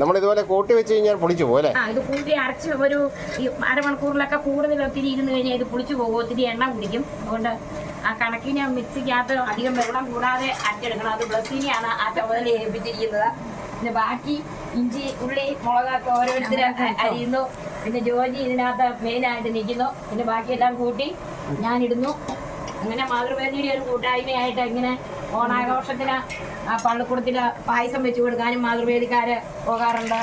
നമ്മൾ ഇതുപോലെ കൂട്ടി വെച്ച് കഴിഞ്ഞാൽ പൊളിച്ചു പോലെ ആ ഇത് കൂട്ടി അരച്ച് ഒരു അരമണിക്കൂറിലൊക്കെ കൂടുതൽ ഒത്തിരി ഇരുന്ന് കഴിഞ്ഞാൽ ഇത് പുളിച്ചു പോകും. ഒത്തിരി എണ്ണ കുടിക്കും. അതുകൊണ്ട് ആ കണക്കിന് മിക്സിക്കകത്ത് അധികം വെള്ളം കൂടാതെ അരച്ചെടുക്കണം. അത് ബ്ലസ്സിനെയാണ് ആ ചുമതല ഏൽപ്പിച്ചിരിക്കുന്നത്. പിന്നെ ബാക്കി ഇഞ്ചി ഉള്ളി മുളകൊക്കെ ഓരോരുത്തരും അരിയുന്നു. പിന്നെ ജോജി ഇതിനകത്ത് മെയിനായിട്ട് നിൽക്കുന്നു പിന്നെ ബാക്കിയെല്ലാം കൂട്ടി ഞാനിടുന്നു. അങ്ങനെ മാതൃവേദിയുടെ ഒരു കൂട്ടായ്മയായിട്ട് ഇങ്ങനെ ഓണാഘോഷത്തിന് ആ പള്ളിക്കൂടത്തിൽ പായസം വെച്ച് കൊടുക്കാനും മാതൃവേദിക്കാർ പോകാറുണ്ട്.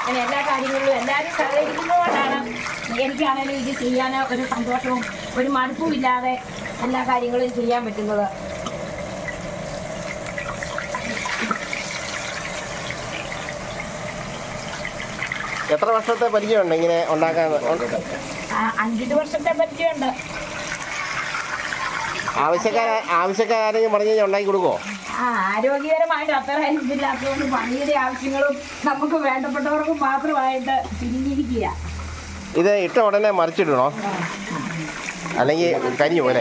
അങ്ങനെ എല്ലാ കാര്യങ്ങളിലും എല്ലാവരും സഹകരിക്കുന്നതുകൊണ്ടാണ് എനിക്കാണെങ്കിലും ഇത് ചെയ്യാൻ ഒരു സന്തോഷവും ഒരു മടുപ്പും ഇല്ലാതെ എല്ലാ കാര്യങ്ങളും ചെയ്യാൻ പറ്റുന്നത്. എത്ര വർഷത്തെ പരിചയമുണ്ട് ഇങ്ങനെ ഉണ്ടാക്കാൻ? അഞ്ചെട്ട് വർഷത്തെ പരിചയമുണ്ട്. ആവശ്യക്കാർ ആവശ്യക്കാരെങ്കിലും പറഞ്ഞു കഴിഞ്ഞാൽ ഉണ്ടാക്കി കൊടുക്കുമോ ആ ആരോഗ്യപരമായിട്ട് അത്ര ഇതില്ലാത്തതുകൊണ്ട് പണിയുടെ ആവശ്യങ്ങളും നമുക്ക് വേണ്ടപ്പെട്ടവർക്കും മാത്രമായിട്ട് പിരിഞ്ഞിരിക്കുക. ഇത് ഇട്ട ഉടനെ മറിച്ചിടണോ? അല്ലെങ്കിൽ കരിഞ്ഞു പോലെ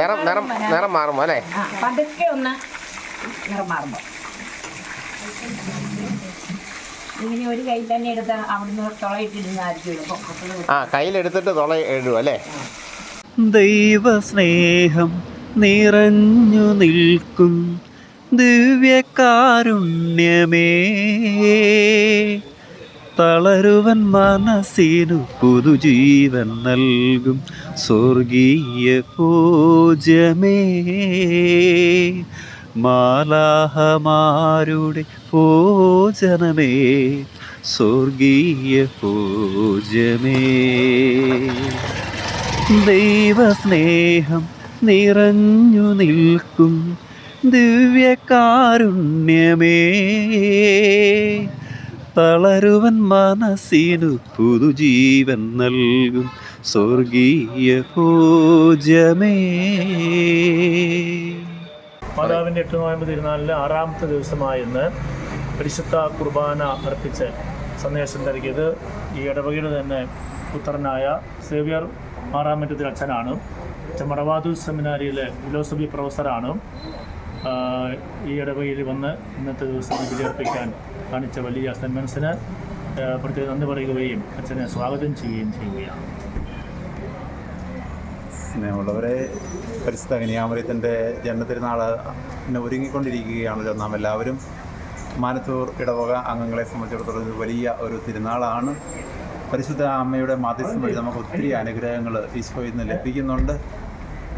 നിറം നിറം നിറം മാറുമോ അല്ലേ? പതുക്കെ ഒന്ന് നിറം മാറുമ്പോൾ. ഇങ്ങനെ ഒരു കൈ തന്നെ എടുത്ത് അവിടുന്ന് തുളയിട്ടിരുന്നായിരിക്കും എളുപ്പം ആ കയ്യിലെടുത്തിട്ട് തുള എഴുതും അല്ലേ? ദൈവ സ്നേഹം നിറഞ്ഞു നിൽക്കും ദിവ്യകാരുണ്യമേ. തളരുവൻ മനസ്സിനു പുതുജീവൻ നൽകും സ്വർഗീയ പൂജമേ മാലാഹമാരുടെ പൂജനമേ സ്വർഗീയ പൂജമേ ദൈവസ്നേഹം നിറഞ്ഞു നിൽക്കും ദിവ്യകാരുണ്യമേ. തളരുവൻ മനസ്സിനു പുതുജീവൻ നൽകും സ്വർഗീയ പൂജമേ മാതാവിന്റെ എട്ട് നോയമ്പ് തിരുനാളിലെ ആറാമത്തെ ദിവസമായ ഇന്ന് പരിശുദ്ധ കുർബാന അർപ്പിച്ച് സന്ദേശം നൽകിയത് ഈ ഇടവകയുടെ തന്നെ പുത്രനായ സേവ്യർ മാറാമറ്റത്തിൽ അച്ഛനാണ്. മടവാതൂർ സെമിനാരിയിലെ ഫിലോസഫി പ്രൊഫസറാണ്. ഈ ഇടവകയിൽ വന്ന് ഇന്നത്തെ ദിവസം വിജയർപ്പിക്കാൻ കാണിച്ച വലിയ സന്മനസ്സിന് ആ, പ്രത്യേക നന്ദി പറയുകയും അച്ഛനെ സ്വാഗതം ചെയ്യുകയും ചെയ്യുകയാണ്. സ്നേഹമുള്ളവരെ കന്യാമറിയത്തിന്റെ ജന്മത്തിരുന്നാൾ പിന്നെ ഒരുങ്ങിക്കൊണ്ടിരിക്കുകയാണല്ലോ നാം എല്ലാവരും മാനത്തൂർ ഇടവക അംഗങ്ങളെ സംബന്ധിച്ചിടത്തോളം വലിയ ഒരു തിരുനാളാണ്. പരിശുദ്ധ അമ്മയുടെ മാധ്യസ്ഥം വഴി നമുക്ക് ഒത്തിരി അനുഗ്രഹങ്ങൾ ഈശോയിൽ നിന്ന് ലഭിക്കുന്നുണ്ട്.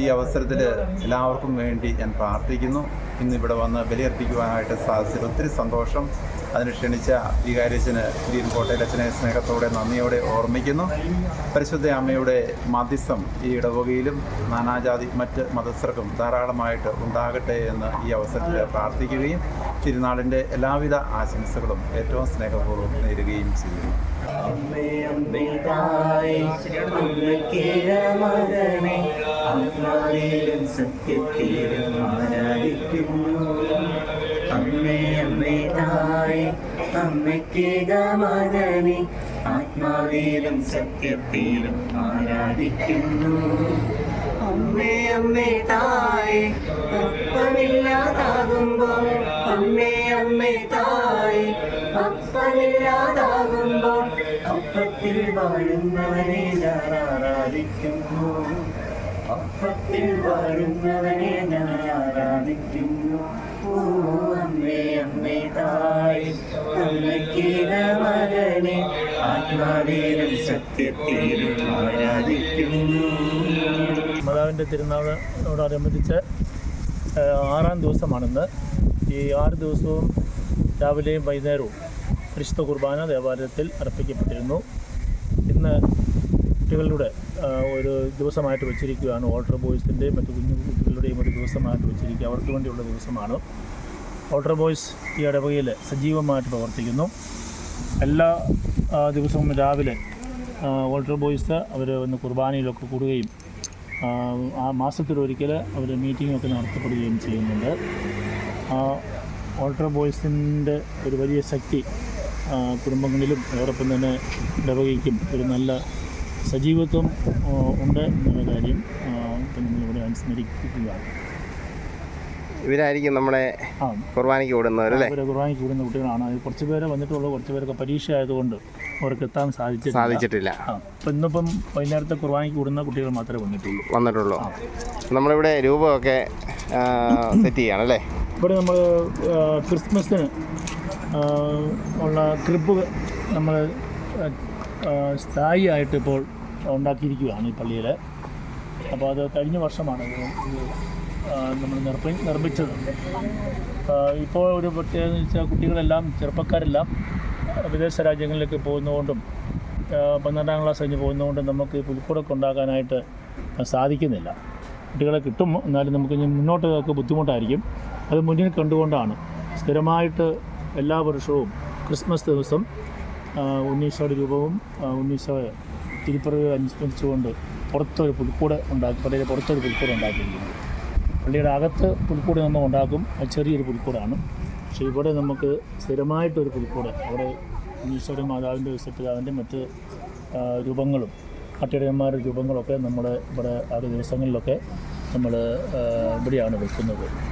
ഈ അവസരത്തിൽ എല്ലാവർക്കും വേണ്ടി ഞാൻ പ്രാർത്ഥിക്കുന്നു. ഇന്ന് ഇവിടെ വന്ന് ബലിയർപ്പിക്കുവാനായിട്ട് സാധിച്ചത് ഒത്തിരി സന്തോഷം. അതിന് ക്ഷണിച്ച വികാരിച്ചന് കുര്യൻ കോട്ടയിലച്ഛനെ സ്നേഹത്തോടെ നന്ദിയോടെ ഓർമ്മിക്കുന്നു. പരിശുദ്ധ അമ്മയുടെ മാധ്യസ്ഥം ഈ ഇടവകയിലും നാനാജാതി മറ്റ് മതസ്ഥർക്കും ധാരാളമായിട്ട് ഉണ്ടാകട്ടെ എന്ന് ഈ അവസരത്തിൽ പ്രാർത്ഥിക്കുകയും തിരുനാളിന്റെ എല്ലാവിധ ആശംസകളും ഏറ്റവും സ്നേഹപൂർവം നേരുകയും ചെയ്യുന്നു. അമ്മേ അമ്മേ സത്യത്തിലും അമ്മേ അമ്മേ ആത്മാവിലും സത്യത്തിലും ആരാധിക്കുന്നു. അമ്മേ അമ്മേ തായേ അപ്പമില്ലാതാകുമ്പോൾ. അമ്മേ അമ്മേ തായേ അപ്പത്തിൽ വാഴുന്നവനെ ഞാൻ ആരാധിക്കുന്നു. അപ്പത്തിൽ വരുന്നവനെ ഞാൻ ആരാധിക്കുന്നു ഓ അമ്മേ അമ്മേ തായ്. അമ്മയ്ക്കിത മകനെ ആത്മാവിലും സത്യത്തിലും ആരാധിക്കുന്നു. മാതാവിന്റെ തിരുനാളിനോടനുബന്ധിച്ച് ആറാം ദിവസമാണെന്ന്. ഈ ആറ് ദിവസവും രാവിലെയും വൈകുന്നേരവും പരിശുദ്ധ കുർബാന ദേവാലയത്തിൽ അർപ്പിക്കപ്പെട്ടിരുന്നു. ഇന്ന് കുട്ടികളുടെ ഒരു ദിവസമായിട്ട് വെച്ചിരിക്കുകയാണ്. ഓൾട്ടർ ബോയ്സിന്റെയും മറ്റു കുഞ്ഞു കുട്ടികളുടെയും ഒരു ദിവസമായിട്ട് വെച്ചിരിക്കുക. അവർക്ക് വേണ്ടിയുള്ള ദിവസമാണ്. ഓൾട്ടർ ബോയ്സ് ഈ ഇടവകയിൽ സജീവമായിട്ട് പ്രവർത്തിക്കുന്നു. എല്ലാ ദിവസവും രാവിലെ ഓൾട്ടർ ബോയ്സ് അവർ വന്ന് കുർബാനയിലൊക്കെ കൂടുകയും ആ, മാസത്തിലൊരിക്കൽ അവർ മീറ്റിങ്ങൊക്കെ നടത്തപ്പെടുകയും ചെയ്യുന്നുണ്ട്. ഓൾട്ടർ ബോയ്സിന്റെ ഒരു വലിയ ശക്തി കുടുംബങ്ങളിലും അതോടൊപ്പം തന്നെ ഇടവകയ്ക്കും ഒരു നല്ല സജീവത്വം ഉണ്ട് എന്നുള്ള കാര്യം നമ്മളിവിടെ അനുസ്മരിക്കുകയാണ്. ഇവരായിരിക്കും നമ്മുടെ കുർബാനയ്ക്ക് കൂടുന്നവർ അല്ലേ? കുർബാനയ്ക്ക് കൂടുന്ന കുട്ടികളാണ്. അതിൽ കുറച്ച് പേരെ വന്നിട്ടുള്ളൂ. കുറച്ച് പേരൊക്കെ പരീക്ഷ ആയതുകൊണ്ട് അവർക്ക് എത്താൻ സാധിച്ചിട്ടില്ല. സാധിച്ചിട്ടില്ല. അപ്പം ഇന്നിപ്പം വൈകുന്നേരത്തെ കുർബാനയ്ക്ക് കൂടുന്ന കുട്ടികൾ മാത്രമേ വന്നിട്ടുള്ളൂ. വന്നിട്ടുള്ളൂ. നമ്മളിവിടെ രൂപമൊക്കെ സെറ്റ് ചെയ്യണം അല്ലേ? ഇവിടെ നമ്മൾ ക്രിസ്മസിന് ഉള്ള ക്രിബ് നമ്മൾ സ്ഥായിയായിട്ട് ഇപ്പോൾ ഉണ്ടാക്കിയിരിക്കുകയാണ് ഈ പള്ളിയിൽ. അപ്പോൾ അത് കഴിഞ്ഞ വർഷമാണ് നമ്മൾ നിർമ്മി നിർമ്മിച്ചത്. ഇപ്പോൾ ഒരു പ്രത്യേകത വെച്ചാൽ കുട്ടികളെല്ലാം ചെറുപ്പക്കാരെല്ലാം വിദേശ രാജ്യങ്ങളിലേക്ക് പോകുന്നതുകൊണ്ടും പന്ത്രണ്ടാം ക്ലാസ് കഴിഞ്ഞ് പോകുന്നതുകൊണ്ടും നമുക്ക് പുൽക്കൂടൊക്കെ ഉണ്ടാക്കാനായിട്ട് സാധിക്കുന്നില്ല. കുട്ടികളെ കിട്ടും എന്നാലും നമുക്ക് ഇനി മുന്നോട്ട് ബുദ്ധിമുട്ടായിരിക്കും. അത് മുന്നിൽ കണ്ടുകൊണ്ടാണ് സ്ഥിരമായിട്ട് എല്ലാ വർഷവും ക്രിസ്മസ് ദിവസം ഉണ്ണീശോയുടെ രൂപവും ഉണ്ണീശോ തിരുപ്പിറവി അനുസ്മരിച്ചുകൊണ്ട് പുറത്തൊരു പുൽക്കൂട് ഉണ്ടാക്കി പള്ളിയുടെ പുറത്തൊരു പുൽക്കൂട് ഉണ്ടാക്കിയിരിക്കുന്നത് പള്ളിയുടെ അകത്ത് പുൽക്കൂട് നമ്മൾ ഉണ്ടാക്കും. അത് ചെറിയൊരു പുൽക്കൂടാണ്. പക്ഷേ ഇവിടെ നമുക്ക് സ്ഥിരമായിട്ടൊരു പുൽക്കൂട്. അവിടെ ഈശ്വര മാതാവിന്റെ വിശുദ്ധപിതാവിന്റെ മറ്റ് രൂപങ്ങളും കട്ടിടന്മാരുടെ രൂപങ്ങളൊക്കെ നമ്മൾ ഇവിടെ ആ ദിവസങ്ങളിലൊക്കെ നമ്മൾ ഇവിടെയാണ് ആശ്വാസമേകാം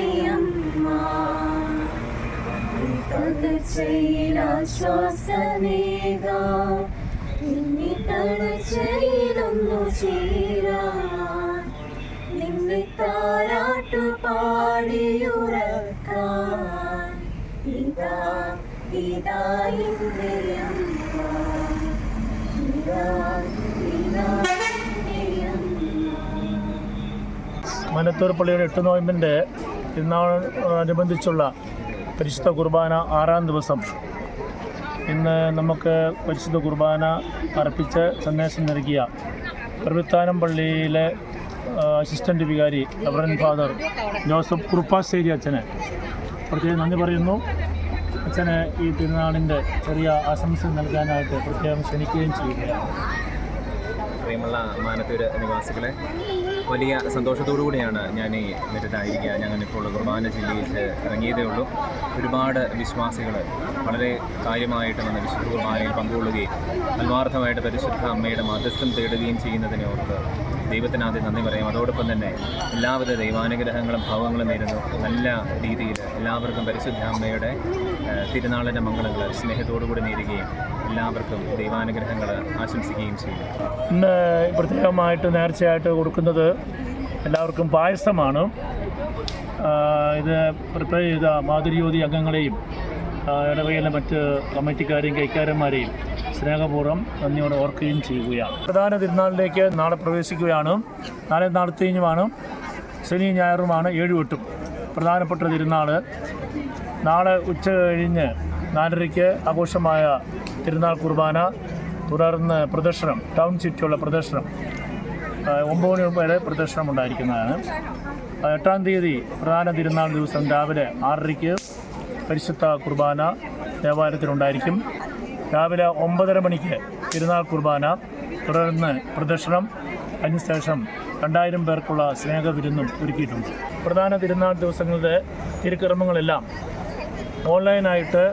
നിന്നെ മനത്തൂർ പള്ളിയുടെ എട്ട് നോയമ്പിന്റെ ഇന്നോടനുബന്ധിച്ചുള്ള പരിശുദ്ധ കുർബാന ആറാം ദിവസം. ഇന്ന് നമുക്ക് പരിശുദ്ധ കുർബാന അർപ്പിച്ച് സന്ദേശം നൽകിയ പ്രവൃത്താനം പള്ളിയിലെ അസിസ്റ്റന്റ് വികാരി റവറൻ ഫാദർ ജോസഫ് കുറുപ്പാശ്ശേരി അച്ഛന്. പ്രത്യേകം നന്ദി പറയുന്നു. അച്ഛന് ഈ തിരുനാളിന്റെ ചെറിയ ആശംസ നൽകാനായിട്ട് പ്രത്യേകം ക്ഷണിക്കുകയും ചെയ്യുകയാണ് പ്രിയമുള്ള മാനത്തൂര് നിവാസികളെ വലിയ സന്തോഷത്തോടു കൂടിയാണ് ഞാൻ ഈ നിരത്തായിരിക്കുക ഞങ്ങളിപ്പോൾ കുർബാന ജില്ലയിൽ ഇറങ്ങിയതേ ഉള്ളൂ. ഒരുപാട് വിശ്വാസികൾ വളരെ കാര്യമായിട്ട് വന്ന് വിശുദ്ധ കുർബാനയിൽ പങ്കുകൊള്ളുകയും ആത്മാർത്ഥമായിട്ട് പരിശുദ്ധ അമ്മയുടെ മധ്യസ്ഥം തേടുകയും ചെയ്യുന്നതിനെ ഓർത്ത് ദൈവത്തിന് ആദ്യം നന്ദി പറയും. അതോടൊപ്പം തന്നെ എല്ലാവിധ ദൈവാനുഗ്രഹങ്ങളും ഭാവങ്ങളും നേരുന്നു. നല്ല രീതിയിൽ എല്ലാവർക്കും പരിശുദ്ധാമ്മയുടെ തിരുനാളിന്റെ മംഗളങ്ങൾ സ്നേഹത്തോടു കൂടി നേരുകയും എല്ലാവർക്കും ദൈവാനുഗ്രഹങ്ങൾ ആശംസിക്കുകയും ചെയ്യുന്നു ഇന്ന് പ്രത്യേകമായിട്ട് നേർച്ചയായിട്ട് കൊടുക്കുന്നത് എല്ലാവർക്കും പായസമാണ്. ഇത് പ്രിപ്പയർ ചെയ്ത മാധുര്യോതി അംഗങ്ങളെയും ഇടവയിലെ മറ്റ് കമ്മിറ്റിക്കാരെയും കൈക്കാരന്മാരെയും സ്നേഹപൂർവം നന്ദിയോടെ ഓർക്കുകയും ചെയ്യുകയാണ്. പ്രധാന തിരുനാളിലേക്ക് നാളെ പ്രവേശിക്കുകയാണ്. നാളെ നാളത്തെയുമാണ്. ശനി ഞായറുമാണ് ഏഴുവെട്ടും പ്രധാനപ്പെട്ട തിരുനാൾ നാളെ ഉച്ച കഴിഞ്ഞ് നാലരയ്ക്ക് ആഘോഷമായ തിരുനാൾ കുർബാന തുടർന്ന് പ്രദർശനം ടൗൺ ചുറ്റിയുള്ള പ്രദർശനം ഒമ്പത് മണി വരെ പ്രദർശനം ഉണ്ടായിരിക്കുന്നതാണ്. എട്ടാം തീയതി പ്രധാന തിരുനാൾ ദിവസം രാവിലെ ആറരയ്ക്ക് പരിശുദ്ധ കുർബാന ദേവാലയത്തിലുണ്ടായിരിക്കും. രാവിലെ ഒമ്പതര മണിക്ക് തിരുനാൾ കുർബാന തുടർന്ന് പ്രദർശനം അതിനുശേഷം രണ്ടായിരം പേർക്കുള്ള സ്നേഹവിരുന്നും ഒരുക്കിയിട്ടുണ്ട്. പ്രധാന തിരുനാൾ ദിവസങ്ങളിലെ തിരുക്കർമ്മങ്ങളെല്ലാം ഓൺലൈനായിട്ട്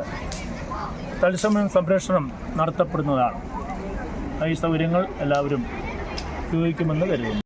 തത്സമയം സംപ്രേഷണം നടത്തപ്പെടുന്നതാണ്. ഈ സൗകര്യങ്ങൾ എല്ലാവരും ഉപയോഗിക്കുമെന്ന് കരുതുന്നു.